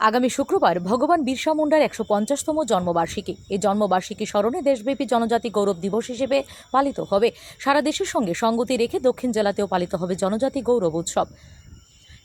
আগামী শুক্রবার ভগবান বিরসা মুন্ডার একশো পঞ্চাশতম জন্মবার্ষিকী। এই জন্মবার্ষিকী স্মরণে দেশব্যাপী জনজাতি গৌরব দিবস হিসেবে পালিত হবে। সারা দেশের সঙ্গে সঙ্গতি রেখে দক্ষিণ জেলাতেও পালিত হবে জনজাতি গৌরব উৎসব।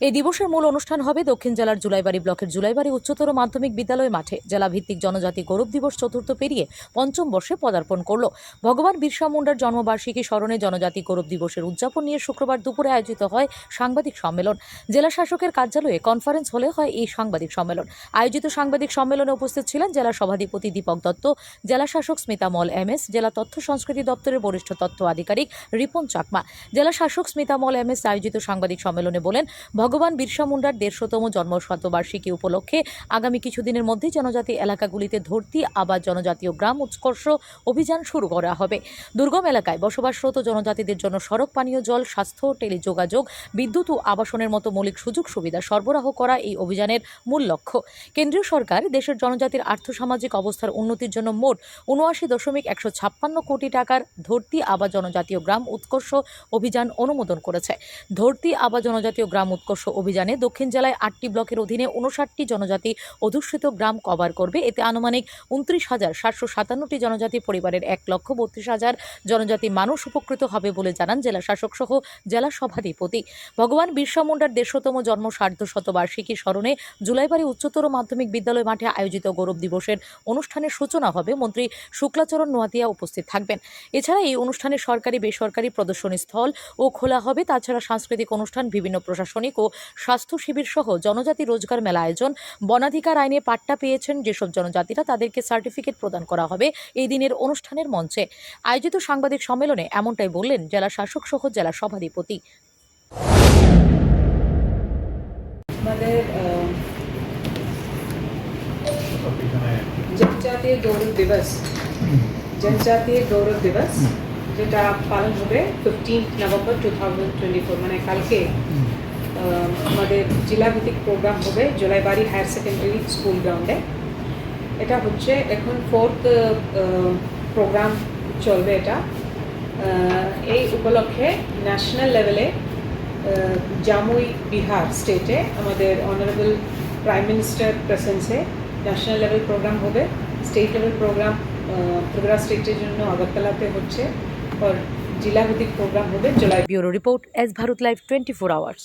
এই দিবসের মূল অনুষ্ঠান হবে দক্ষিণ জেলার জুলাইবাড়ি ব্লকের জুলাইবাড়ি উচ্চতর মাধ্যমিক বিদ্যালয় মাঠে। জেলাভিত্তিক জনজাতি গৌরব দিবস চতুর্থ পেরিয়ে পঞ্চম বর্ষে পদার্পণ করল। ভগবান বিরসা মুন্ডার জন্মবার্ষিকী স্মরণে জনজাতি গৌরব দিবসের উদযাপন নিয়ে শুক্রবার দুপুরে আয়োজিত হয় সাংবাদিক সম্মেলন। জেলা শাসকের কার্যালয়ে কনফারেন্স হলে হয় এই সাংবাদিক সম্মেলন। আয়োজিত সাংবাদিক সম্মেলনে উপস্থিত ছিলেন জেলা সভাধিপতি দীপক দত্ত, জেলা শাসক স্মিতা মল এম এস, জেলা তথ্য সংস্কৃতি দপ্তরের বরিষ্ঠ তথ্য আধিকারিক রিপন চাকমা। জেলা শাসক স্মিতা মল এম এস আয়োজিত সাংবাদিক সম্মেলনে বলেন ভগবান বিরসা মুন্ডার দেড়শোতম জন্ম শতবার্ষিকী উপলক্ষে আগামী কিছুদিনের মধ্যেই জনজাতি এলাকাগুলিতে ধরতি আবার জনজাতীয় গ্রাম উৎকর্ষ অভিযান শুরু করা হবে। দুর্গম এলাকায় বসবাসরত জনজাতিদের জন্য সড়ক, পানীয় জল, স্বাস্থ্য, টেলিযোগাযোগ, বিদ্যুৎ ও আবাসনের মতো মৌলিক সুযোগ সুবিধা সরবরাহ করা এই অভিযানের মূল লক্ষ্য। কেন্দ্রীয় সরকার দেশের জনজাতির আর্থসামাজিক অবস্থার উন্নতির জন্য মোট উনআশি দশমিক একশো ছাপ্পান্ন কোটি টাকার ধরতি আবা জনজাতীয় গ্রাম উৎকর্ষ অভিযান অনুমোদন করেছে। ধরতি আবা জনজাতীয় গ্রাম উৎকর্ষ অভিযানে দক্ষিণ জেলায় আটটি ব্লকের অধীনে উনষাটটি জনজাতি অধ্যুষিত গ্রাম কভার করবে। এতে আনুমানিক উনত্রিশ হাজার সাতশো সাতান্নটি জনজাতি, পরিবারের এক লক্ষ বত্রিশ হাজার জনজাতি মানুষ উপকৃত হবে বলে জানান জেলা শাসক সহ জেলা সভাধিপতি। ভগবান বিরসা মুন্ডার দেড়শোতম জন্ম সার্ধ শতবার্ষিকী স্মরণে জুলাইবাড়ি উচ্চতর মাধ্যমিক বিদ্যালয় মাঠে আয়োজিত গৌরব দিবসের অনুষ্ঠানের সূচনা হবে। মন্ত্রী শুক্লাচরণ নোয়াতিয়া উপস্থিত থাকবেন। এছাড়া এই অনুষ্ঠানে সরকারি বেসরকারি প্রদর্শনী স্থল ও খোলা হবে। তাছাড়া সাংস্কৃতিক অনুষ্ঠান বিভিন্ন প্রশাসনিক স্বাস্থ্য শিবির সহ জনজাতি রোজগার মেলা আয়োজন বনাধিকার আইনে পাট্টা পেয়েছেন যেসব জনজাতিরা তাদেরকে সার্টিফিকেট প্রদান করা হবে এই দিনের অনুষ্ঠানের মঞ্চে আয়োজিত সাংবাদিক সম্মেলনে এমনটাই বললেন জেলা শাসক সহ জেলা সভাধিপতি আমাদের আহ, जनजातीय गौरव दिवस जनजातीय गौरव दिवस যেটা পালন হবে fifteen November two thousand twenty four মানে কালকে আহ, আমাদের জেলাভিত্তিক প্রোগ্রাম হবে জোলাইবাড়ি হায়ার সেকেন্ডারি স্কুল গ্রাউন্ডে এটা হচ্ছে এখন ফোর্থ প্রোগ্রাম চলবে এটা। এই উপলক্ষে ন্যাশনাল লেভেলে জামুই বিহার স্টেটে আমাদের অনারেবল প্রাইম মিনিস্টার প্রেসেন্সে ন্যাশনাল লেভেল প্রোগ্রাম হবে। স্টেট লেভেল প্রোগ্রাম ত্রিপুরা স্টেটের জন্য আগরতলাতে হচ্ছে। জেলাভিত্তিক প্রোগ্রাম হবে July bureau report S Bharat live twenty four hours.